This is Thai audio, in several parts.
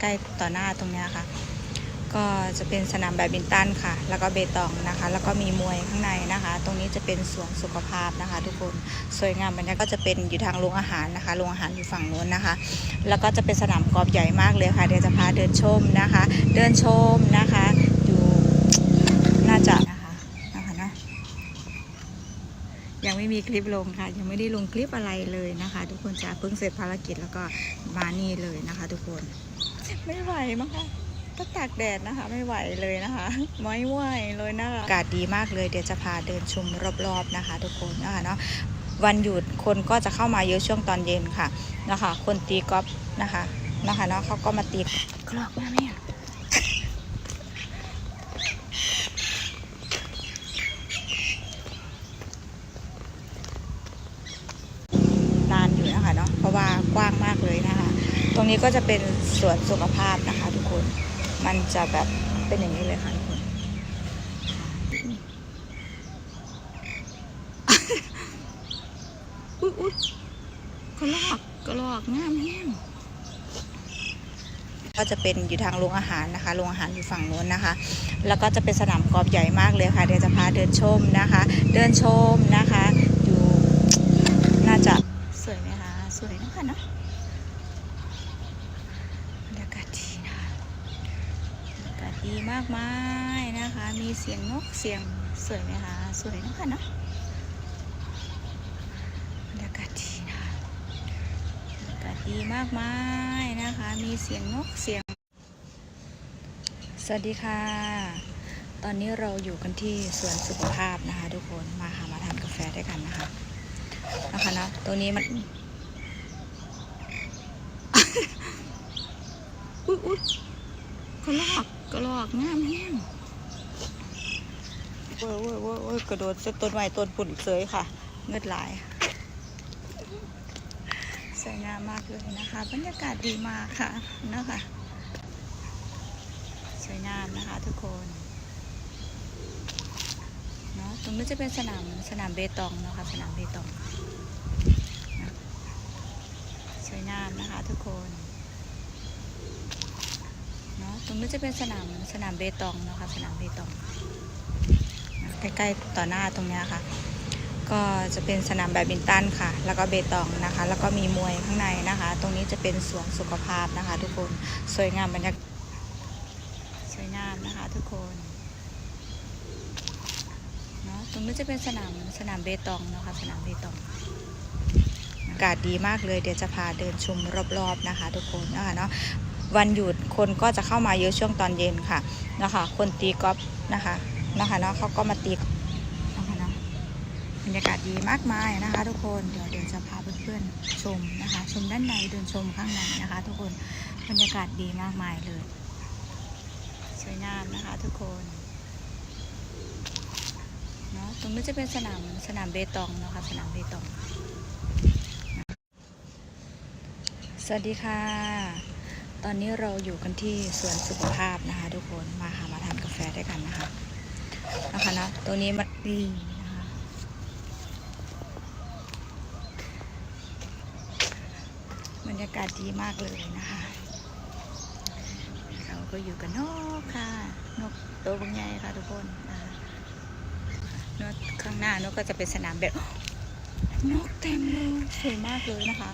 ใกล้ๆต่อหน้าตรงนี้ค่ะ ก็จะเป็นสนามแบดมินตันค่ะ แล้วก็เบตองนะคะ แล้วก็มีมวยข้างในนะคะ ตรงนี้จะเป็นสวนสุขภาพนะคะ ทุกคนสวยงามบรรยากาศก็จะเป็นอยู่ทางโรงอาหารนะคะโรงอาหารอยู่ฝั่งโน้นนะคะ แล้วก็จะเป็นสนามกอล์ฟใหญ่มากเลยค่ะ เดี๋ยวจะพาเดินชมนะคะ เดินชมนะคะอยู่น่าจะนะคะนะคะนะยังไม่มีคลิปลงค่ะ ยังไม่ได้ลงคลิปอะไรเลยนะคะ ทุกคนจะเพิ่งเสร็จภารกิจแล้วก็มานี่เลยนะคะ ทุกคน ไม่ไหวมั้งคะก็ตากแดดนะคะ ไม่ไหวเลยนะคะ ไม่ไหวเลยนะคะอากาศดีมากเลยเดี๋ยวจะพาเดินชมรอบๆนะคะ ทุกคนนะคะเนาะวันหยุดคนก็จะเข้ามาเยอะช่วงตอนเย็นค่ะนะคะ คนตีกอล์ฟนะคะนะคะเนาะเขาก็มาตีกรอกมาเนี่ยนานอยู่นะคะเนาะเพราะว่ากว้างมากเลยนะคะ ต รงนี้ก็จะเป็นสวนสุขภาพนะคะ ทุกคน มันจะแบบเป็นอย่างนี้เลยค่ะทุกคน อุ๊ยอุ๊ยกระลอกกระลอกงามแห้งก็จะเป็นอยู่ทางโรงอาหารนะคะโรงอาหารอยู่ฝั่งโน้นนะคะ แล้วก็จะเป็นสนามกอล์ฟใหญ่มากเลยค่ะ เดี๋ยวจะพาเดินชมนะคะ เดินชมนะคะ อยู่น่าจะสวยไหมคะ สวยนะคะเนาะ บรรยากาศดีนะคะบรรยากมากมายนะคะ มีเสียงนกเสียงสวยไหมคะสวยนะคะเนะบรรยากาศดีนะคะบรรยากาศดีมากมายนะคะ มีเสียงนกเสียง สวัสดีค่ะ ตอนนี้เราอยู่กันที่สวนสุขภาพนะคะ ทุกคนมาหามาทานกาแฟด้วยกันนะคะนะคะนะตรงนี้มัน อุ๊ยอุ๊ยกระลอกกระลอกงามแห้งเว้ยเว้ยเว้ยเว้ย กระโดดต้นไม้ต้นปุ่นเสยค่ะ เงือดหลายสวยงามมากเลยนะคะ บรรยากาศดีมากค่ะนะคะสวยงามนะคะทุกคนเนาะตรงนี้จะเป็นสนามสนามเบตองนะคะสนามเบตองสวยงามนะคะทุกคนเนาะตรงนี้จะเป็นสนามสนามเบตองนะคะสนามเบตอง ใกล้ๆต่อหน้าตรงนี้ค่ะ ก็จะเป็นสนามแบดมินตันค่ะ แล้วก็เบตองนะคะ แล้วก็มีมวยข้างในนะคะ ตรงนี้จะเป็นสวนสุขภาพนะคะ ทุกคนสวยงามบรรยากาศสวยงามนะคะทุกคนเนาะตรงนี้จะเป็นสนามสนามเบตองนะคะสนามเบตองอากาศดีมากเลยเดี๋ยวจะพาเดินชมรอบๆนะคะ ทุกคนนะคะเนาะวันหยุดคนก็จะเข้ามาเยอะช่วงตอนเย็นค่ะนะคะคนตีกอล์ฟนะคะ นะคะเนาะเขาก็มาตีนะคะเนาะบรรยากาศดีมากมายนะคะ ทุกคนเดี๋ยวเดี๋ยวจะพาเพื่อนๆชมนะคะ ชมด้านในเดินชมข้างในนะคะ ทุกคนบรรยากาศดีมากมายเลย สวยงามนะคะทุกคนเนาะตรงนี้จะเป็นสนามสนามเบตองนะคะสนามเบตองสวัสดีค่ะ ตอนนี้เราอยู่กันที่สวนสุขภาพนะคะ ทุกคนมาหามาทานกาแฟด้วยกันนะคะ นะคะนะตัวนี้มันดีนะคะบรรยากาศดีมากเลยนะคะ เราก็อยู่กับนกค่ะ นกตัวบางใหญ่ค่ะทุกคนนะคะนกข้างหน้านกก็จะเป็นสนามแบบนกเต็มเลยสวยมากเลยนะคะ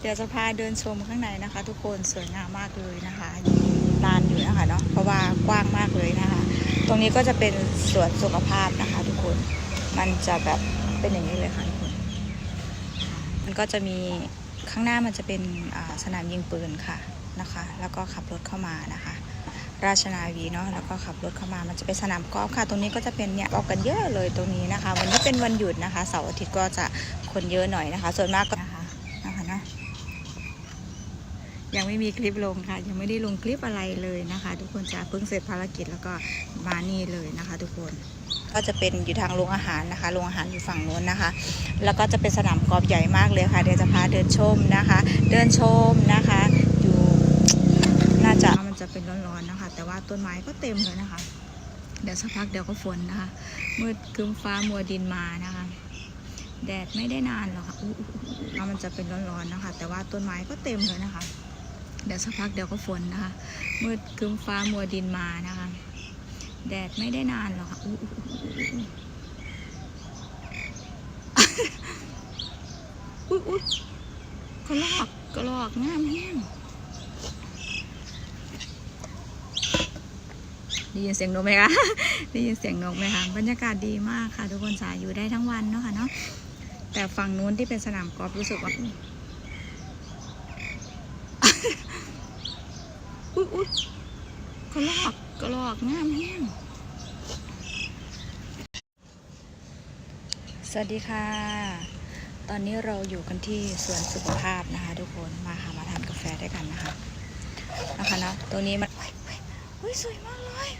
เดี๋ยวจะพาเดินชมข้างในนะคะ ทุกคนสวยงามมากเลยนะคะ ลานอยู่นะคะเนาะเพราะว่ากว้างมากเลยนะคะ ตรงนี้ก็จะเป็นสวนสุขภาพนะคะ ทุกคนมันจะแบบเป็นอย่างนี้เลยค่ะทุกคนมันก็จะมีข้างหน้ามันจะเป็นสนามยิงปืนค่ะนะคะ แล้วก็ขับรถเข้ามานะคะ ราชนาวีเนาะแล้วก็ขับรถเข้ามามันจะเป็นสนามกอล์ฟค่ะ ตรงนี้ก็จะเป็นเนี่ยกอล์ฟกันเยอะเลยตรงนี้นะคะ วันนี้เป็นวันหยุดนะคะเสาร์อาทิตย์ก็จะคนเยอะหน่อยนะคะ ส่วนมากก็นะคะนะคะเนาะ ยังไม่มีคลิปลงค่ะ ยังไม่ได้ลงคลิปอะไรเลยนะคะ ทุกคนจะเพิ่งเสร็จภารกิจแล้วก็มานี่เลยนะคะ ทุกคน ก็จะเป็นอยู่ทางโรงอาหารนะคะโรงอาหารอยู่ฝั่งโน้นนะคะ แล้วก็จะเป็นสนามกอล์ฟใหญ่มากเลยค่ะ เดี๋ยวจะพาเดินชมนะคะ เดินชมนะคะ อยู่น่าจะมันจะเป็นร้อนๆนะคะ แต่ว่าต้นไม้ก็เต็มเลยนะคะ เดี๋ยวสักพักเดี๋ยวก็ฝนนะคะมืดครึ้มฟ้ามัวดินมานะคะแดดไม่ได้นานหรอกค่ะแล้วมันจะเป็นร้อนๆนะคะ แต่ว่าต้นไม้ก็เต็มเลยนะคะ เดี๋ยวสักพักเดี๋ยวก็ฝนนะคะ มืดครึ้มฟ้ามัวดินมานะคะ แดดไม่ได้นานหรอกค่ะอุ๊ยอุ๊ยอุ๊ยอุ๊ยกระลอกกระลอกงามแห้งได้ยินเสียงนกไหมคะได้ยินเสียงนกไหมคะบรรยากาศดีมากค่ะ ทุกคนสายอยู่ได้ทั้งวันเนาะค่ะเนาะแต่ฝั่งนู้นที่เป็นสนามกอล์ฟรู้สึกว่า อุ๊ยกระลอกกระลอกงามแห้งสวัสดีค่ะ ตอนนี้เราอยู่กันที่สวนสุขภาพนะคะ ทุกคนมาหามาทานกาแฟด้วยกันนะคะนะคะเนาะตรงนี้มันเฮ้ยสวยมากเลย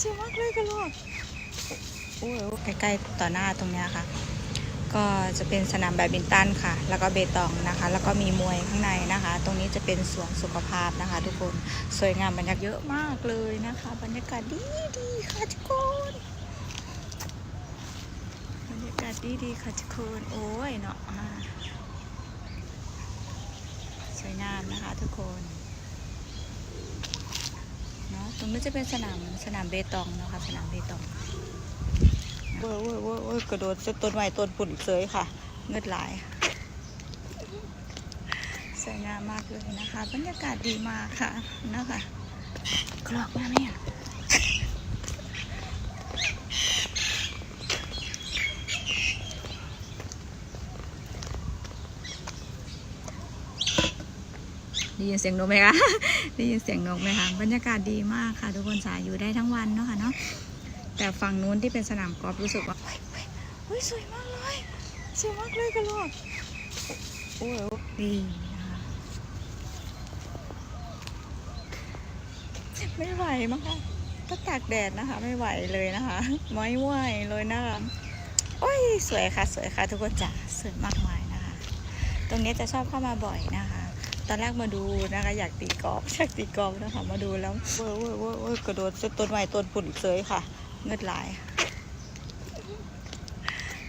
สวยมากเลยกระลอกโอ้ยใกล้ๆต่อหน้าตรงเนี้ยค่ะ ก็จะเป็นสนามแบดมินตันค่ะ แล้วก็เบตองนะคะ แล้วก็มีมวยข้างในนะคะ ตรงนี้จะเป็นสวนสุขภาพนะคะ ทุกคน สวยงามบรรยากาศเยอะมากเลยนะคะ บรรยากาศดีดีค่ะทุกคน บรรยากาศดีดีค่ะทุกคน โอ้ยเนาะสวยงามนะคะทุกคนเนาะตรงนี้จะเป็นสนามสนามเบตองเนาะคะ สนามเบตอง เว้ยเว้ยเว้ยเว้ยกระโดดเส้นต้นไม้ต้นปุ่นเสยค่ะเงือดหลายสวยงามมากเลยนะคะ บรรยากาศดีมากค่ะนะคะกรอกมาไหมอะได้ยินเสียงนกไหมคะ ได้ยินเสียงนกไหมคะ บรรยากาศดีมากค่ะ ทุกคนสายอยู่ได้ทั้งวันเนาะค่ะเนาะ แต่ฝั่งนู้นที่เป็นสนามกอล์ฟรู้สึกว่าเฮ้ยเฮ้ยเฮ้ยสวยมากเลยสวยมากเลยกระโดดโอ้ยดีนะคะไม่ไหวมั้งคะก็ตากแดดนะคะ ไม่ไหวเลยนะคะ ไม่ไหวเลยนะคะโอ้ยสวยค่ะ สวยค่ะ ทุกคนจ๋าสวยมากมายนะคะ ตรงนี้จะชอบเข้ามาบ่อยนะคะ ตอนแรกมาดูนะคะ อยากตีกอล์ฟอยากตีกอล์ฟนะคะ มาดูแล้วเว้ยเว้ยเว้ยเว้ยกระโดดเส้นต้นไม้ต้นปุ่นเสยค่ะ เงือดหลาย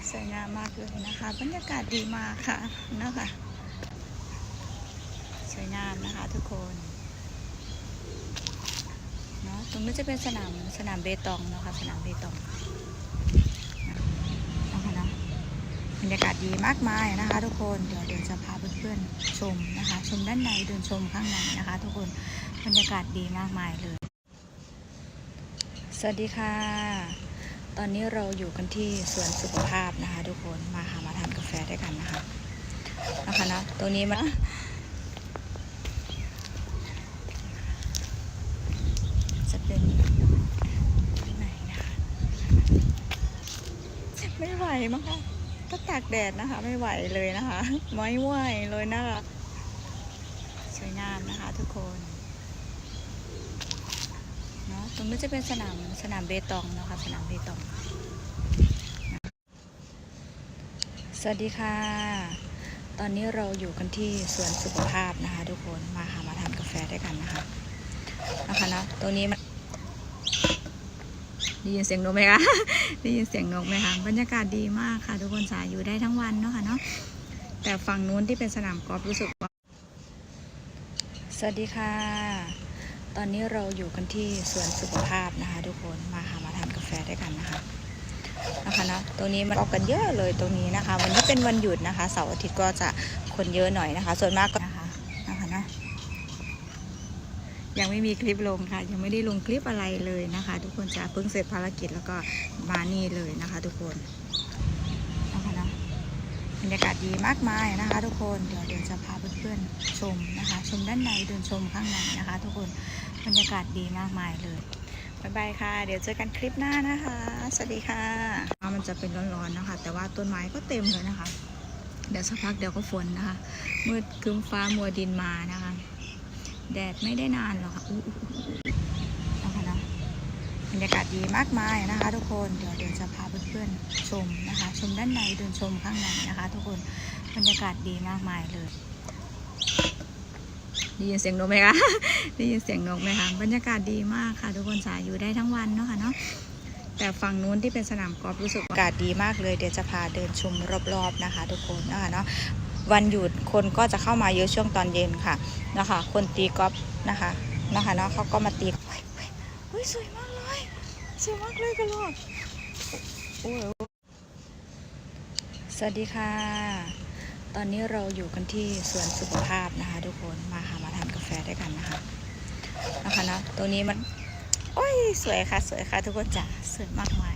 สวยงามมากเลยนะคะ บรรยากาศดีมากค่ะนะคะสวยงามนะคะทุกคนเนาะตรงนี้จะเป็นสนามสนามเบตองเนาะคะ สนามเบตองนะคะเนาะบรรยากาศดีมากมายนะคะ ทุกคนเดี๋ยวเดี๋ยวจะพาเพื่อนๆชมนะคะ ชมด้านในเดินชมข้างในนะคะ ทุกคนบรรยากาศดีมากมายเลย สวัสดีค่ะ ตอนนี้เราอยู่กันที่สวนสุขภาพนะคะ ทุกคนมาหามาทานกาแฟด้วยกันนะคะนะคะนะตรงนี้มันจะเป็นไหนนะคะไม่ไหวมั้งคะก็ตากแดดนะคะ ไม่ไหวเลยนะคะ ไม่ไหวเลยนะคะสวยงามนะคะทุกคน ตรงนี้จะเป็นสนามสนามเบตองเนาะคะ สนามเบตอง สวัสดีค่ะ ตอนนี้เราอยู่กันที่สวนสุขภาพนะคะ ทุกคน มาหามาทานกาแฟด้วยกันนะคะนะคะเนาะตรงนี้มันได้ยินเสียงนกไหมคะ ได้ยินเสียงนกไหมคะ บรรยากาศดีมากค่ะ ทุกคนสายอยู่ได้ทั้งวันเนาะค่ะเนาะ แต่ฝั่งนู้นที่เป็นสนามกอล์ฟรู้สึกว่า สวัสดีค่ะ ตอนนี้เราอยู่กันที่สวนสุขภาพนะคะทุกคนมาหามาทานกาแฟด้วยกันนะคะนะคะเนาะตรงนี้มันออกกันเยอะเลยตรงนี้นะคะ วันนี้เป็นวันหยุดนะคะเสาร์อาทิตย์ก็จะคนเยอะหน่อยนะคะ ส่วนมากก็นะคะนะคะเนาะยังไม่มีคลิปลงค่ะ ยังไม่ได้ลงคลิปอะไรเลยนะคะ ทุกคนจะเพิ่งเสร็จภารกิจแล้วก็มานี่เลยนะคะ ทุกคนนะคะเนาะบ รรยากาศดีมากมายนะคะทุกคนเดี๋ยวเดี๋ยวจะพาเพื่อนๆชมนะคะ ชมด้านในเดินชมข้างในนะคะ ทุกคนบรรยากาศดีมากมายเลยบ๊ายบายค่ะ เดี๋ยวเจอกันคลิปหน้านะคะ สวัสดีค่ะ มันจะเป็นร้อนๆนะคะ แต่ว่าต้นไม้ก็เต็มเลยนะคะ เดี๋ยวสักพักเดี๋ยวก็ฝนนะคะมืดครึ้มฟ้ามัวดินมานะคะ แดดไม่ได้นานหรอกค่ะ รรยากาศดีมากมายนะคะทุกคนเดี๋ยวเดี๋ยวจะพาเพื่อนๆชมนะคะ ชมด้านในเดินชมข้างในนะคะ ทุกคนบรรยากาศดีมากมายเลยได้ยินเสียงนกไหมคะได้ยินเสียงนกไหมคะบรรยากาศดีมากค่ะ ทุกคนสายอยู่ได้ทั้งวันเนาะค่ะเนาะแต่ฝั่งนู้นที่เป็นสนามกอล์ฟรู้สึกอากาศดีมากเลยเดี๋ยวจะพาเดินชมรอบๆนะคะ ทุกคนนะคะเนาะวันหยุดคนก็จะเข้ามาเยอะช่วงตอนเย็นค่ะนะคะ คนตีกอล์ฟนะคะนะคะเนาะเขาก็มาตีเฮ้ยสวยมากเลย สวยมากเลยกันลูกโอ้ยสวัสดีค่ะ ตอนนี้เราอยู่กันที่สวนสุขภาพนะคะ ทุกคนมาหามาทานกาแฟด้วยกันนะคะนะคะนะตรงนี้มัน โอ้ยสวยค่ะ สวยค่ะ ทุกคนจ้ะสวยมากมาย